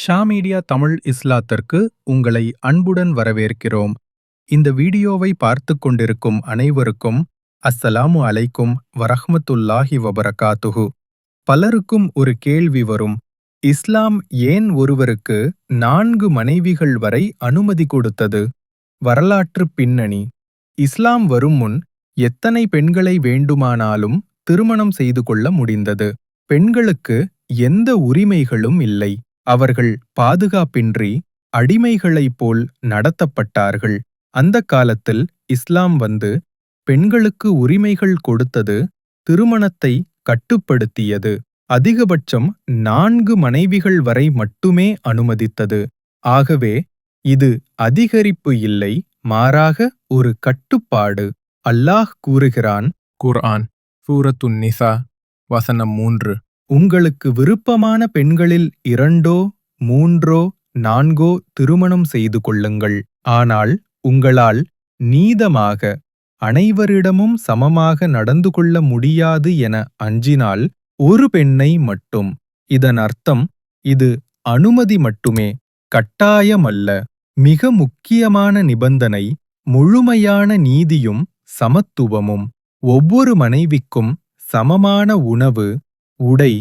Shah media Tamil இஸ்லாத்திற்கு உங்களை அன்புடன் வரவேற்கிறோம். இந்த வீடியோவை பார்த்துக் கொண்டிருக்கும் அனைவருக்கும் அஸ்ஸலாமு அலைக்கும் வரஹ்மத்துல்லாஹி வபரகாத்துஹு. பலருக்கும் ஒரு கேள்வி வரும். இஸ்லாம் ஏன் ஒருவருக்கு நான்கு மனைவிகள் வரை அனுமதி கொடுத்தது? வரலாற்று பின்னணி. இஸ்லாம் வரும் முன் எத்தனை பெண்களை வேண்டுமானாலும் திருமணம் செய்து கொள்ள முடிந்தது? பெண்களுக்கு எந்த உரிமைகளும் இல்லை. அவர்கள் பாதுகாப்பின்றி அடிமைகளைப் போல் நடத்தப்பட்டார்கள். அந்த காலத்தில் இஸ்லாம் வந்து பெண்களுக்கு உரிமைகள் கொடுத்தது திருமணத்தை கட்டுப்படுத்தியது. அதிகபட்சம் நான்கு மனைவிகள் வரை மட்டுமே அனுமதித்தது. ஆகவே இது அதிகரிப்பு இல்லை மாறாக ஒரு கட்டுப்பாடு. அல்லாஹ் கூறுகிறான் குர்ஆன் சூரத்துன் நிசா வசனம் மூன்று. உங்களுக்கு விருப்பமான பெண்களில் இரண்டோ மூன்றோ நான்கோ திருமணம் செய்து கொள்ளுங்கள். ஆனால் உங்களால் நீதமாக அனைவரிடமும் சமமாக நடந்து கொள்ள முடியாது என அஞ்சினால் ஒரு பெண்ணை மட்டும். இதன் அர்த்தம் இது அனுமதி மட்டுமே. கட்டாயமல்ல. மிக முக்கியமான நிபந்தனை முழுமையான நீதியும் சமத்துவமும். ஒவ்வொரு மனைவிக்கும் சமமான உணவு உடை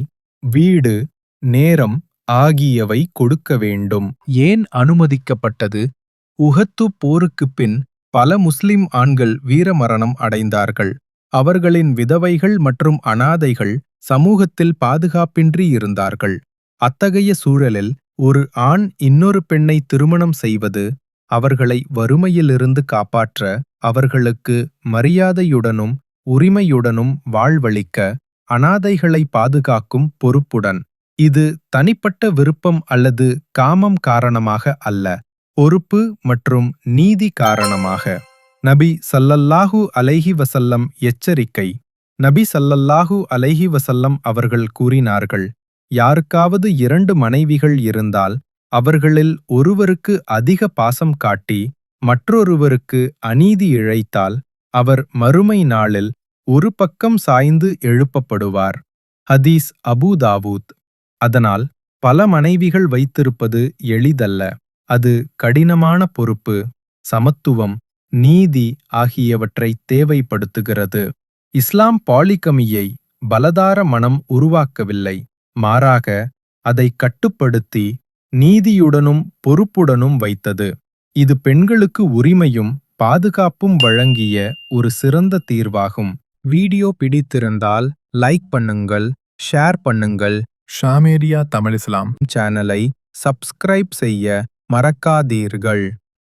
வீடு நேரம் ஆகியவை கொடுக்க வேண்டும். ஏன் அனுமதிக்கப்பட்டது? உஹத்து போருக்குப் பின் பல முஸ்லிம் ஆண்கள் வீரமரணம் அடைந்தார்கள். அவர்களின் விதவைகள் மற்றும் அனாதைகள் சமூகத்தில் பாதுகாப்பின்றி இருந்தார்கள். அத்தகைய சூழலில் ஒரு ஆண் இன்னொரு பெண்ணை திருமணம் செய்வது அவர்களை வறுமையிலிருந்து காப்பாற்ற அவர்களுக்கு மரியாதையுடனும் உரிமையுடனும் வாழ்வளிக்க அனாதைகளை பாதுகாக்கும் பொறுப்புடன். இது தனிப்பட்ட விருப்பம் அல்லது காமம் காரணமாக அல்ல. பொறுப்பு மற்றும் நீதி காரணமாக. நபி சல்லல்லாஹு அலைஹி வசல்லம் எச்சரிக்கை. நபி சல்லல்லாஹு அலைஹி வசல்லம் அவர்கள் கூறினார்கள் யாருக்காவது இரண்டு மனைவிகள் இருந்தால் அவர்களில் ஒருவருக்கு அதிக பாசம் காட்டி மற்றொருவருக்கு அநீதி இழைத்தால் அவர் மறுமை நாளில் ஒரு பக்கம் சாய்ந்து எழுப்பப்படுவார். ஹதீஸ் அபூதாவூத் அதனால் பல மனைவிகள் வைத்திருப்பது எளிதல்ல. அது கடினமான பொறுப்பு சமத்துவம் நீதி ஆகியவற்றை தேவைப்படுத்துகிறது. இஸ்லாம் பாலிகமியை பலதார மனம் உருவாக்கவில்லை. மாறாக அதை கட்டுப்படுத்தி நீதியுடனும் பொறுப்புடனும் வைத்தது. இது பெண்களுக்கு உரிமையும் பாதுகாப்பும் வழங்கிய ஒரு சிறந்த தீர்வாகும். வீடியோ பிடித்திருந்தால் லைக் பண்ணுங்கள் ஷேர் பண்ணுங்கள். ஷாமேரியா தமிழ் இஸ்லாம் சேனலை சப்ஸ்கிரைப் செய்ய மறக்காதீர்கள்.